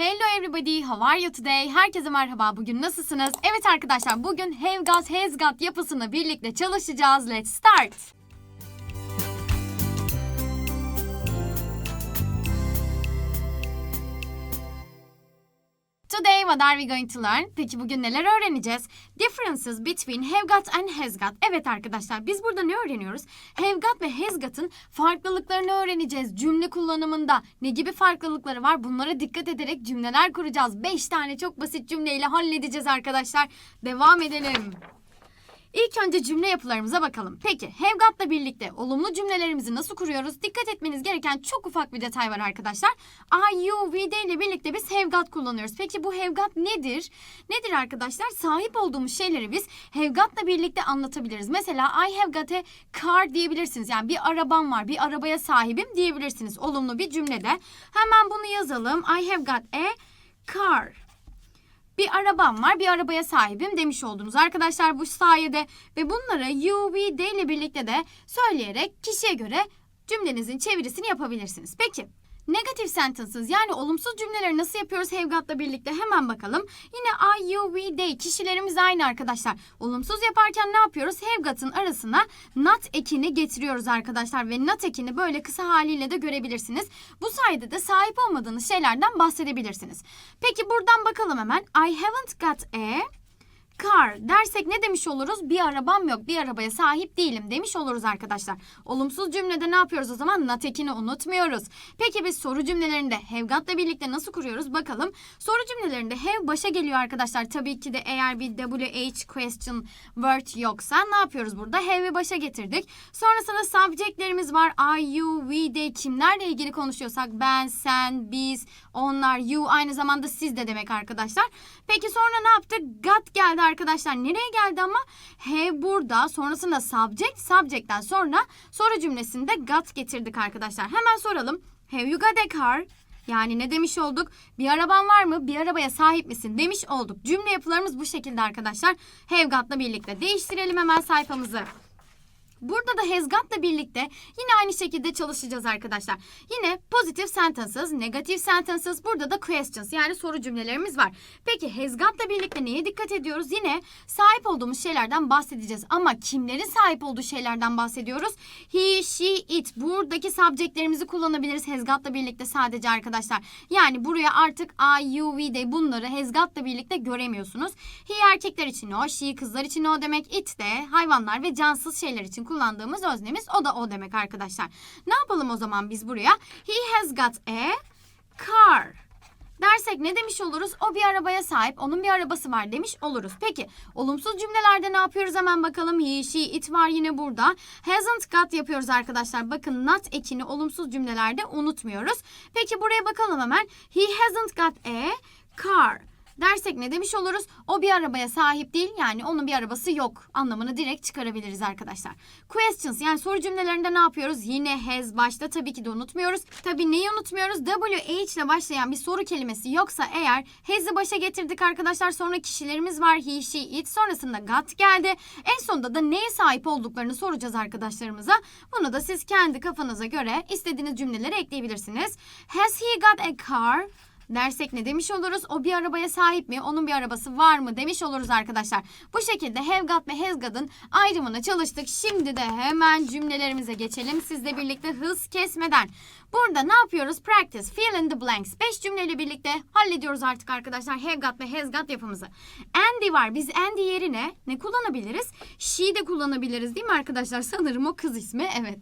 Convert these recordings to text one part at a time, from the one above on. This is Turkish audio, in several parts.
Hello everybody, how are you today? Herkese merhaba, bugün nasılsınız? Evet arkadaşlar, bugün Have Got Has Got yapısını birlikte çalışacağız. Let's start. Today what are we going to learn? Peki bugün neler öğreneceğiz? Differences between have got and has got. Evet arkadaşlar biz burada ne öğreniyoruz? Have got ve has got'ın farklılıklarını öğreneceğiz. Cümle kullanımında ne gibi farklılıkları var? Bunlara dikkat ederek cümleler kuracağız. 5 tane çok basit cümleyle halledeceğiz arkadaşlar. Devam edelim. İlk önce cümle yapılarımıza bakalım. Peki have got'la birlikte olumlu cümlelerimizi nasıl kuruyoruz? Dikkat etmeniz gereken çok ufak bir detay var arkadaşlar. I, you, we de ile birlikte biz have got kullanıyoruz. Peki bu have got nedir? Nedir arkadaşlar? Sahip olduğumuz şeyleri biz have got'la birlikte anlatabiliriz. Mesela I have got a car diyebilirsiniz. Yani bir arabam var, bir arabaya sahibim diyebilirsiniz. Olumlu bir cümlede. Hemen bunu yazalım. I have got a car. Bir arabam var, bir arabaya sahibim demiş oldunuz arkadaşlar bu sayede. Ve bunları you, we, they ile birlikte de söyleyerek kişiye göre cümlenizin çevirisini yapabilirsiniz. Peki, negative sentences yani olumsuz cümleleri nasıl yapıyoruz have got'la birlikte hemen bakalım. Yine I, you, we, they kişilerimiz aynı arkadaşlar. Olumsuz yaparken ne yapıyoruz? Have got'ın arasına not ekini getiriyoruz arkadaşlar ve not ekini böyle kısa haliyle de görebilirsiniz. Bu sayede de sahip olmadığınız şeylerden bahsedebilirsiniz. Peki buradan bakalım hemen. I haven't got a car dersek ne demiş oluruz? Bir arabam yok, bir arabaya sahip değilim demiş oluruz arkadaşlar. Olumsuz cümlede ne yapıyoruz o zaman? Not ekini unutmuyoruz. Peki biz soru cümlelerinde have got'la birlikte nasıl kuruyoruz? Bakalım. Soru cümlelerinde have başa geliyor arkadaşlar. Tabii ki de eğer bir WH question word yoksa ne yapıyoruz burada? Have'i başa getirdik. Sonrasında subjectlerimiz var. I, you, we, they kimlerle ilgili konuşuyorsak ben, sen, biz, onlar, you aynı zamanda siz de demek arkadaşlar. Peki sonra ne yaptık? Got geldi arkadaşlar. Nereye geldi ama? Have burada. Sonrasında subject. Subject'ten sonra soru cümlesinde got getirdik arkadaşlar. Hemen soralım. Have you got a car? Yani ne demiş olduk? Bir araban var mı? Bir arabaya sahip misin? Demiş olduk. Cümle yapılarımız bu şekilde arkadaşlar. Have got'la birlikte. Değiştirelim hemen sayfamızı. Burada da has got'la birlikte yine aynı şekilde çalışacağız arkadaşlar. Yine positive sentences, negative sentences, burada da questions yani soru cümlelerimiz var. Peki has got'la birlikte neye dikkat ediyoruz? Yine sahip olduğumuz şeylerden bahsedeceğiz. Ama kimlerin sahip olduğu şeylerden bahsediyoruz? He, she, it. Buradaki subjectlerimizi kullanabiliriz has got'la birlikte sadece arkadaşlar. Yani buraya artık I, you, we de bunları has got'la birlikte göremiyorsunuz. He erkekler için o, she kızlar için o demek, it de hayvanlar ve cansız şeyler için kullandığımız öznemiz o da o demek arkadaşlar. Ne yapalım o zaman biz buraya? He has got a car. Dersek ne demiş oluruz? O bir arabaya sahip, onun bir arabası var demiş oluruz. Peki olumsuz cümlelerde ne yapıyoruz hemen bakalım. He, she, it var yine burada. Hasn't got yapıyoruz arkadaşlar. Bakın not ekini olumsuz cümlelerde unutmuyoruz. Peki buraya bakalım hemen. He hasn't got a car dersek ne demiş oluruz? O bir arabaya sahip değil yani onun bir arabası yok anlamını direkt çıkarabiliriz arkadaşlar. Questions yani soru cümlelerinde ne yapıyoruz? Yine has başta tabii ki de unutmuyoruz. Tabii neyi unutmuyoruz? WH ile başlayan bir soru kelimesi yoksa eğer has'i başa getirdik arkadaşlar sonra kişilerimiz var. He, she, it sonrasında got geldi. En sonunda da neye sahip olduklarını soracağız arkadaşlarımıza. Bunu da siz kendi kafanıza göre istediğiniz cümleleri ekleyebilirsiniz. Has he got a car? Dersek ne demiş oluruz? O bir arabaya sahip mi? Onun bir arabası var mı? Demiş oluruz arkadaşlar. Bu şekilde have got ve has got'ın ayrımını çalıştık. Şimdi de hemen cümlelerimize geçelim. Sizle birlikte hız kesmeden. Burada ne yapıyoruz? Practice, fill in the blanks. 5 cümleyle birlikte hallediyoruz artık arkadaşlar. Have got ve has got yapımızı. Andy var. Biz Andy yerine ne kullanabiliriz? She de kullanabiliriz değil mi arkadaşlar? Sanırım o kız ismi. Evet.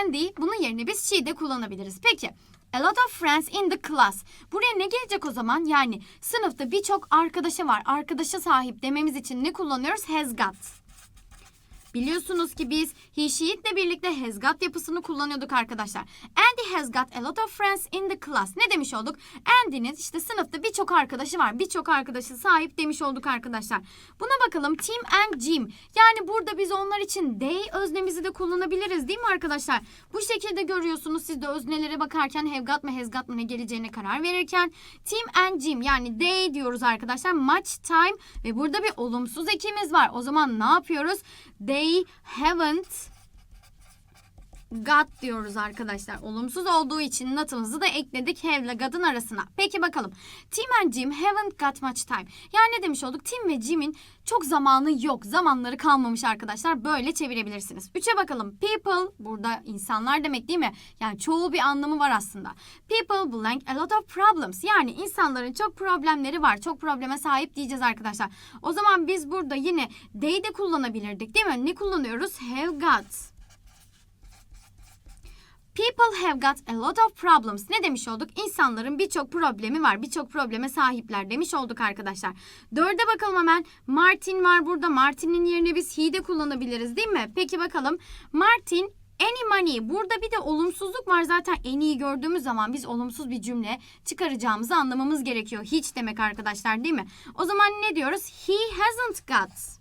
Andy bunun yerine biz she de kullanabiliriz. Peki. A lot of friends in the class. Buraya ne gelecek o zaman? Yani sınıfta birçok arkadaşı var. Arkadaşa sahip dememiz için ne kullanıyoruz? Has got. Biliyorsunuz ki biz he, she, it'le birlikte has got yapısını kullanıyorduk arkadaşlar. Andy has got a lot of friends in the class. Ne demiş olduk? Andy'nin işte sınıfta birçok arkadaşı var. Birçok arkadaşı sahip demiş olduk arkadaşlar. Buna bakalım Tim and Jim. Yani burada biz onlar için they öznemizi de kullanabiliriz değil mi arkadaşlar? Bu şekilde görüyorsunuz siz de öznelere bakarken have mı has got mı ne geleceğine karar verirken. Tim and Jim yani they diyoruz arkadaşlar. Much time ve burada bir olumsuz ekimiz var. O zaman ne yapıyoruz? They haven't got diyoruz arkadaşlar. Olumsuz olduğu için not'ımızı da ekledik have ile god'ın arasına. Peki bakalım. Tim and Jim haven't got much time. Yani ne demiş olduk? Tim ve Jim'in çok zamanı yok. Zamanları kalmamış arkadaşlar. Böyle çevirebilirsiniz. Üçe bakalım. People burada insanlar demek değil mi? Yani çoğu bir anlamı var aslında. People blank a lot of problems. Yani insanların çok problemleri var. Çok probleme sahip diyeceğiz arkadaşlar. O zaman biz burada yine they de kullanabilirdik değil mi? Ne kullanıyoruz? Have got. People have got a lot of problems. Ne demiş olduk? İnsanların birçok problemi var. Birçok probleme sahipler demiş olduk arkadaşlar. Dörde bakalım hemen. Martin var burada. Martin'in yerine biz he de kullanabiliriz değil mi? Peki bakalım. Martin any money. Burada bir de olumsuzluk var. Zaten any'yi gördüğümüz zaman biz olumsuz bir cümle çıkaracağımızı anlamamız gerekiyor. Hiç demek arkadaşlar değil mi? O zaman ne diyoruz? He hasn't got.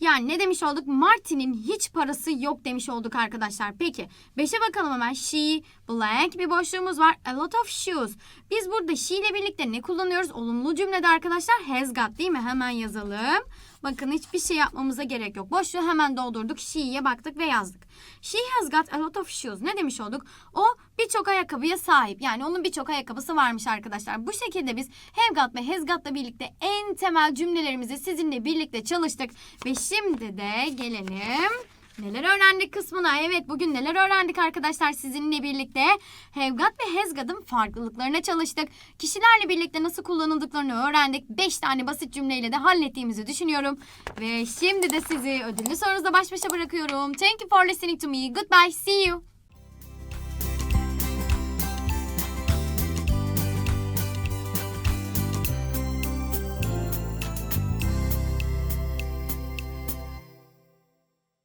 Yani ne demiş olduk? Martin'in hiç parası yok demiş olduk arkadaşlar. Peki 5'e bakalım hemen. She blank bir boşluğumuz var. A lot of shoes. Biz burada she ile birlikte ne kullanıyoruz? Olumlu cümlede arkadaşlar has got değil mi? Hemen yazalım. Bakın hiçbir şey yapmamıza gerek yok. Boşluğu hemen doldurduk. She'ye baktık ve yazdık. She has got a lot of shoes. Ne demiş olduk? O birçok ayakkabıya sahip. Yani onun birçok ayakkabısı varmış arkadaşlar. Bu şekilde biz have got ve has got'la birlikte en temel cümlelerimizi sizinle birlikte çalıştık. Ve şimdi de gelelim Neler öğrendik kısmına. Evet bugün neler öğrendik arkadaşlar sizinle birlikte. Have got ve has got'ın farklılıklarına çalıştık. Kişilerle birlikte nasıl kullanıldıklarını öğrendik. 5 tane basit cümleyle de hallettiğimizi düşünüyorum. Ve şimdi de sizi ödüllü sorunuzla baş başa bırakıyorum. Thank you for listening to me. Goodbye. See you.